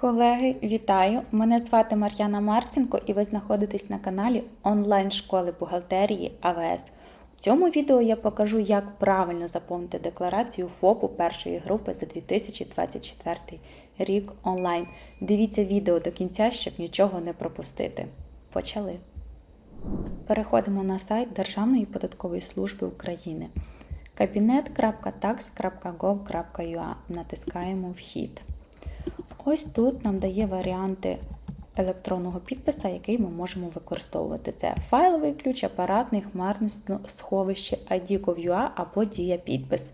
Колеги, вітаю! Мене звати Мар'яна Марцінко і ви знаходитесь на каналі онлайн-школи бухгалтерії АВС. У цьому відео я покажу, як правильно заповнити декларацію ФОПу першої групи за 2024 рік онлайн. Дивіться відео до кінця, щоб нічого не пропустити. Почали! Переходимо на сайт Державної податкової служби України. кабінет.tax.gov.ua Натискаємо Вхід. Ось тут нам дає варіанти електронного підписа, який ми можемо використовувати. Це файловий ключ, апаратний, хмарне сховище, ID.gov.ua або Дія підпис.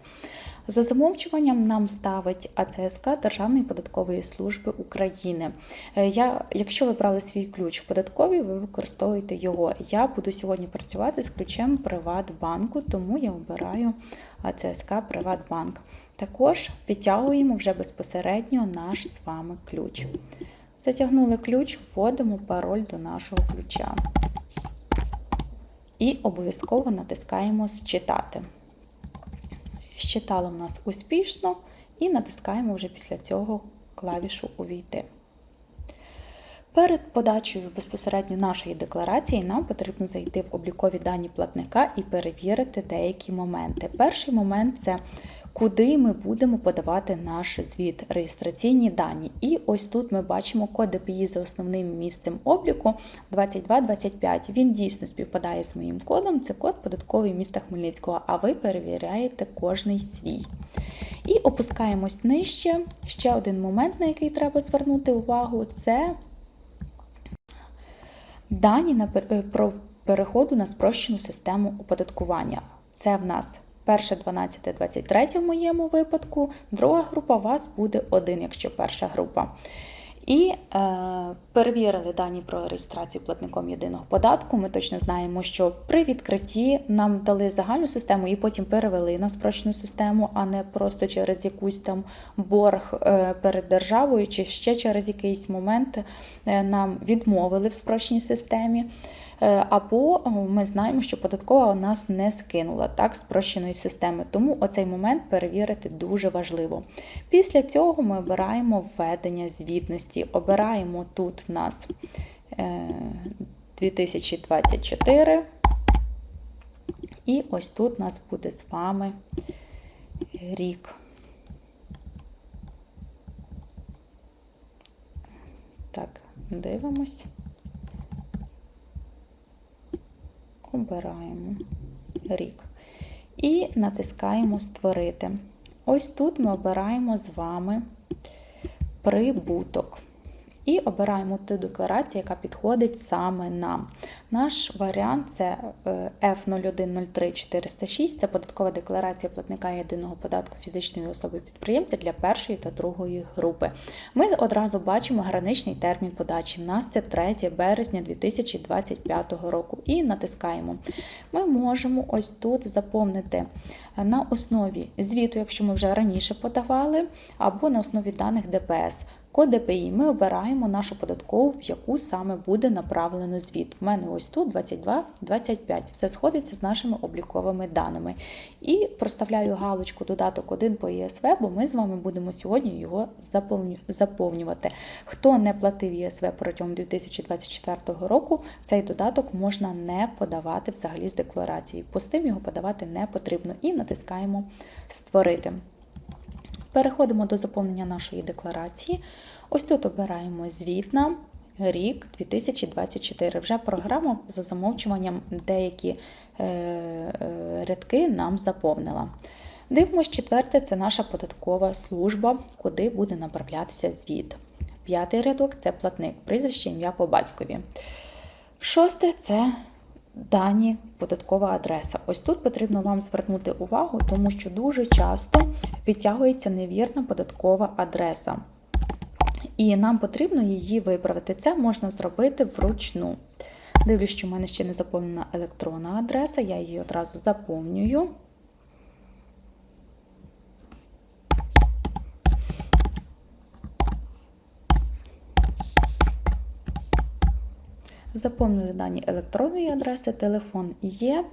За замовчуванням нам ставить АЦСК Державної податкової служби України. Е, Я, Якщо ви брали свій ключ в податковій, ви використовуєте його. Я буду сьогодні працювати з ключем Приватбанку, тому я обираю АЦСК Приватбанк. Також підтягуємо вже безпосередньо наш з вами ключ. Затягнули ключ, вводимо пароль до нашого ключа. І обов'язково натискаємо Считати. Щитало в нас успішно, і натискаємо вже після цього клавішу Увійти. Перед подачею безпосередньо нашої декларації нам потрібно зайти в облікові дані платника і перевірити деякі моменти. Перший момент це куди ми будемо подавати наш звіт, реєстраційні дані. І ось тут ми бачимо код ДПІ за основним місцем обліку 2225. Він дійсно співпадає з моїм кодом. Це код податковий міста Хмельницького, а ви перевіряєте кожний свій. І опускаємось нижче. Ще один момент, на який треба звернути увагу, це дані на про переходу на спрощену систему оподаткування. Це в нас перша 12, 23 в моєму випадку, друга група у вас буде 1, якщо перша група. І е, перевірили дані про реєстрацію платником єдиного податку. Ми точно знаємо, що при відкритті нам дали загальну систему і потім перевели на спрощену систему, а не просто через якусь там борг е, перед державою, чи ще через якийсь момент е, нам відмовили в спрощеній системі. Е, або ми знаємо, що податкова нас не скинула так спрощеної системи. Тому оцей момент перевірити дуже важливо. Після цього ми обираємо введення звітності. Обираємо тут в нас 2024. І ось тут у нас буде з вами рік. Так, дивимось. Обираємо рік. І натискаємо Створити. Ось тут ми обираємо з вами прибуток. І обираємо ту декларацію, яка підходить саме нам. Наш варіант це F0103406, це податкова декларація платника єдиного податку фізичної особи підприємця для першої та другої групи. Ми одразу бачимо граничний термін подачі. У нас це 3 березня 2025 року. І натискаємо. Ми можемо ось тут заповнити на основі звіту, якщо ми вже раніше подавали, або на основі даних ДПС. Код ДПІ ми обираємо нашу податкову, в яку саме буде направлено звіт. В мене ось тут 22-25. Все сходиться з нашими обліковими даними. І проставляю галочку додаток 1 по ЄСВ, бо ми з вами будемо сьогодні його заповнювати. Хто не платив ЄСВ протягом 2024 року, цей додаток можна не подавати взагалі з декларації. Пустим його подавати не потрібно. І натискаємо Створити. Переходимо до заповнення нашої декларації. Ось тут обираємо звітна, рік 2024. Вже програма за замовчуванням деякі е, е, рядки нам заповнила. Дивимось, четверте це наша податкова служба, куди буде направлятися звіт. П'ятий рядок це платник, прізвище ім'я по батькові. Шосте це дані податкова адреса. Ось тут потрібно вам звернути увагу, тому що дуже часто підтягується невірна податкова адреса. І нам потрібно її виправити. Це можна зробити вручну. Дивлюсь, що в мене ще не заповнена електронна адреса, я її одразу заповнюю. Заповнили дані електронної адреси, телефон є.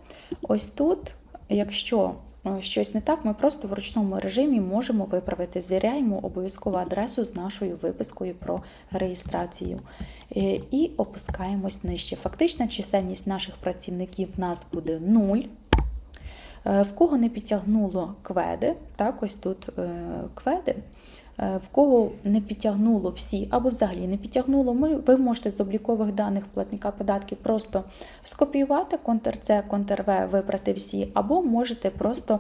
Ось тут, якщо е, щось не так, ми просто в ручному режимі можемо виправити. Звіряємо обов'язкову адресу з нашою випискою про реєстрацію. Е, І опускаємось нижче. Фактична чисельність наших працівників в нас буде 0. Е, В кого не підтягнуло кведи, так, ось тут е, кведи. Е, В кого не підтягнуло всі або взагалі не підтягнуло, ми, ви можете з облікових даних платника податків просто скопіювати Ctrl-C, Ctrl-V, вибрати всі, або можете просто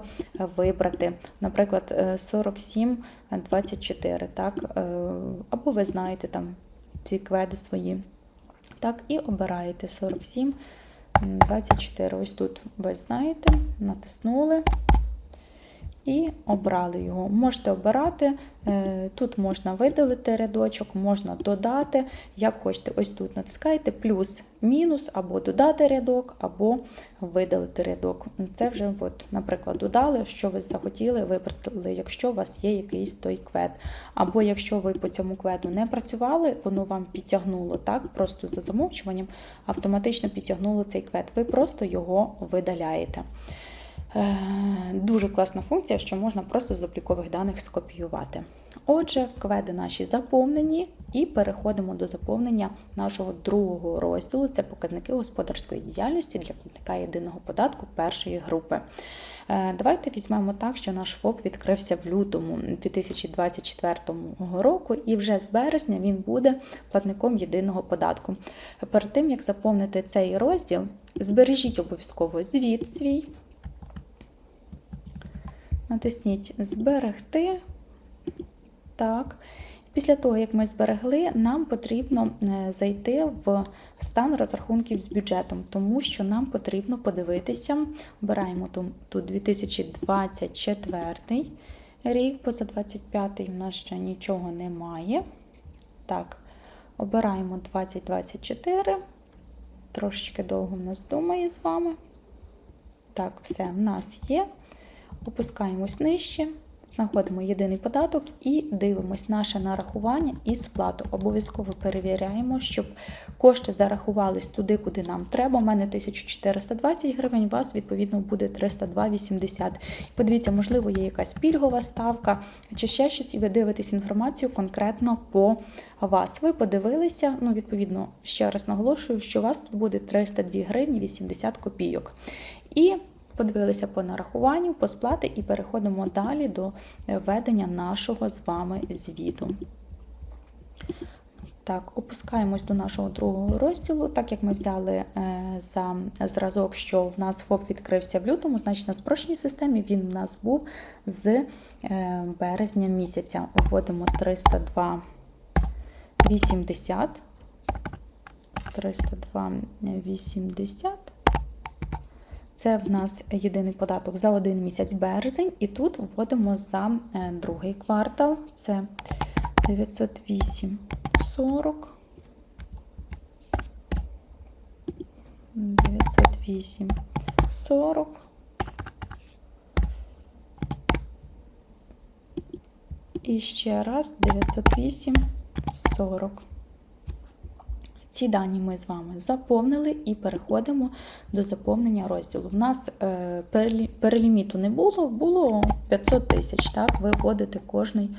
вибрати, наприклад, е, 4724, так, або ви знаєте там ці кведи свої. Так, і обираєте 47, 24. Ось тут ви знаєте, натиснули і обрали його. Можете обирати, е, тут можна видалити рядочок, можна додати, як хочете. Ось тут натискаєте плюс, мінус, або додати рядок, або видалити рядок. Це вже, от, наприклад, додали, що ви захотіли, вибрали, якщо у вас є якийсь той квед. Або якщо ви по цьому кведу не працювали, воно вам підтягнуло так, просто за замовчуванням, автоматично підтягнуло цей квед. Ви просто його видаляєте. Е, Дуже класна функція, що можна просто з облікових даних скопіювати. Отже, кведи наші заповнені, і переходимо до заповнення нашого другого розділу. Це показники господарської діяльності для платника єдиного податку першої групи. Е, Давайте візьмемо так, що наш ФОП відкрився в лютому 2024 року, і вже з березня він буде платником єдиного податку. Перед тим як заповнити цей розділ, збережіть обов'язково звіт свій. Натисніть Зберегти. Так. Після того, як ми зберегли, нам потрібно е, зайти в стан розрахунків з бюджетом, тому що нам потрібно подивитися. Обираємо тут 2024 рік, бо за 25 в нас ще нічого немає. Так, обираємо 2024. Трошечки довго в нас думає з вами. Так, все в нас є. Опускаємось нижче, знаходимо єдиний податок і дивимось наше нарахування і сплату. Обов'язково перевіряємо, щоб кошти зарахувались туди, куди нам треба. У мене 1420 гривень, у вас, відповідно, буде 302,80. Подивіться, можливо, є якась пільгова ставка чи ще щось, і ви дивитесь інформацію конкретно по вас. Ви подивилися, ну, відповідно, ще раз наголошую, що у вас тут буде 302 гривні 80 копійок. І Подивилися по нарахуванню, по сплати і переходимо далі до ведення нашого з вами звіту. Так, опускаємось до нашого другого розділу. Так як ми взяли е, за зразок, що в нас ФОП відкрився в лютому, значить на спрощеній системі він в нас був з е, березня місяця. Вводимо 302,80. 302,80. Це в нас єдиний податок за один місяць березень, і тут вводимо за е, другий квартал. Це 908,40. 908,40. І ще раз 908,40. Ці дані ми з вами заповнили і переходимо до заповнення розділу. У нас е, переліміту не було, було 500 тисяч. Так, ви вводите кожний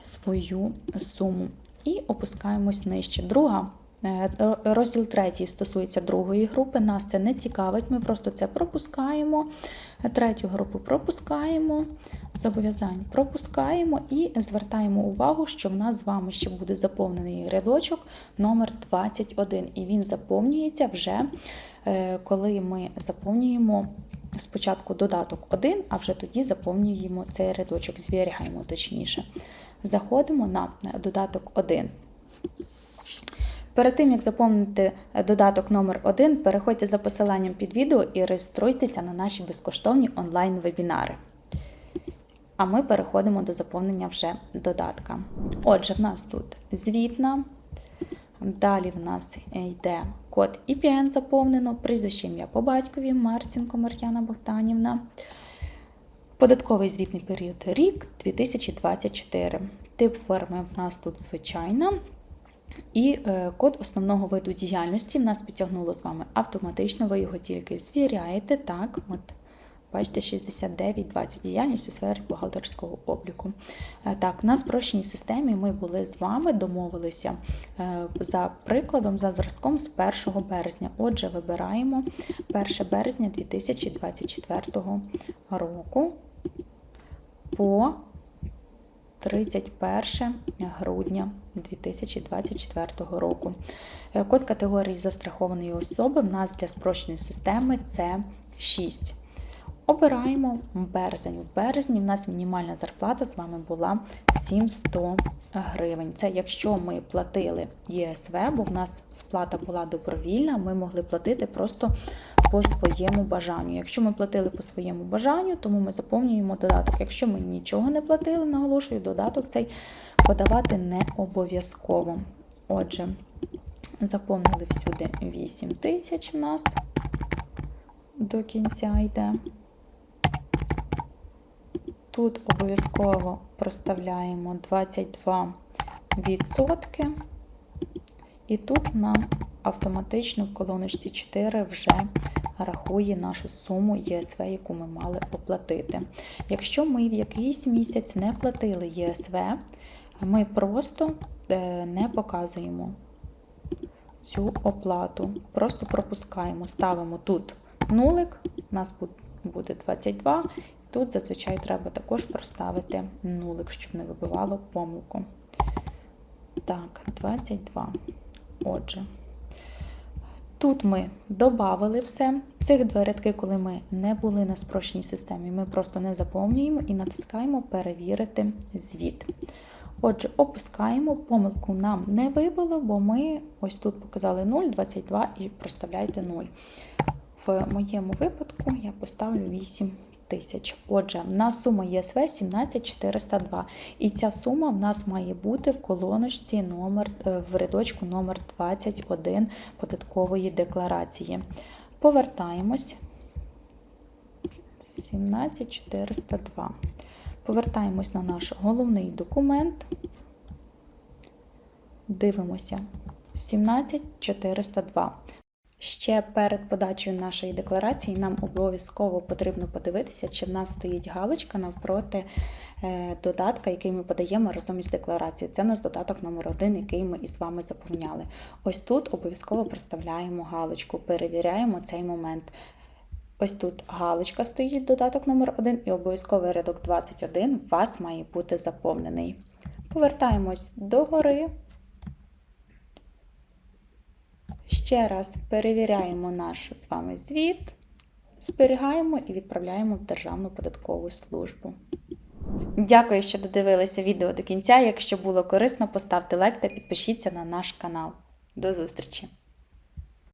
свою суму. І опускаємось нижче. Друга. Е, Розділ третій стосується другої групи. Нас це не цікавить, ми просто це пропускаємо. Третю групу пропускаємо, зобов'язань пропускаємо і звертаємо увагу, що в нас з вами ще буде заповнений рядочок номер 21 І він заповнюється вже е, коли ми заповнюємо спочатку додаток 1, а вже тоді заповнюємо цей рядочок, звіряємо точніше. Заходимо на додаток 1. Перед тим, як заповнити додаток номер 1 переходьте за посиланням під відео і реєструйтеся на наші безкоштовні онлайн-вебінари. А ми переходимо до заповнення вже додатка. Отже, в нас тут звітна. Далі в нас йде код IPN заповнено, прізвище ім'я по батькові Марцінко Мар'яна Богданівна. Податковий звітний період рік 2024. Тип форми в нас тут звичайна. І е, код основного виду діяльності в нас підтягнуло з вами автоматично, ви його тільки звіряєте. Так, от Бачите, 69,20 діяльність у сфері бухгалтерського обліку. Е, Так, на спрощеній системі ми були з вами, домовилися е, за прикладом, за зразком з 1 березня. Отже, вибираємо 1 березня 2024 року по 31 грудня 2024 року. Код категорії застрахованої особи в нас для спрощеної системи це 6. Обираємо березень. В березні в нас мінімальна зарплата з вами була 700 гривень. Це якщо ми платили ЄСВ, бо в нас сплата була добровільна, ми могли платити просто по своєму бажанню. Якщо ми платили по своєму бажанню, тому ми заповнюємо додаток. Якщо ми нічого не платили, наголошую, додаток цей подавати не обов'язково. Отже, заповнили всюди 8 тисяч в нас до кінця йде. Тут обов'язково проставляємо 22 відсотки. І тут нам автоматично в колоночці 4 вже рахує нашу суму ЄСВ, яку ми мали оплатити. Якщо ми в якийсь місяць не платили ЄСВ, ми просто е, не показуємо цю оплату. Просто пропускаємо, ставимо тут нулик, у нас буде 22. Тут зазвичай треба також проставити нулик, щоб не вибивало помилку. Так, 22. Отже, тут ми додали все. Цих два рядки, коли ми не були на спрощеній системі, ми просто не заповнюємо і натискаємо Перевірити звіт. Отже, опускаємо, помилку нам не вибило, бо ми ось тут показали 0, 22 і проставляйте 0. В моєму випадку я поставлю 8 тисяч. Отже, в нас сума ЄСВ 17402. І ця сума в нас має бути в колоночці номер, е, в рядочку номер 21 податкової декларації. Повертаємось. 17402. Повертаємось на наш головний документ. Дивимося. 17402. Ще перед подачею нашої декларації нам обов'язково потрібно подивитися, чи в нас стоїть галочка навпроти е, додатка, який ми подаємо разом із декларацією. Це у нас додаток номер 1 який ми із вами заповняли. Ось тут обов'язково проставляємо галочку, перевіряємо цей момент. Ось тут галочка стоїть, додаток номер 1 і обов'язковий рядок 21 у вас має бути заповнений. Повертаємось догори. Ще раз перевіряємо наш з вами звіт, зберігаємо і відправляємо в Державну податкову службу. Дякую, що додивилися відео до кінця. Якщо було корисно, поставте лайк та підпишіться на наш канал. До зустрічі!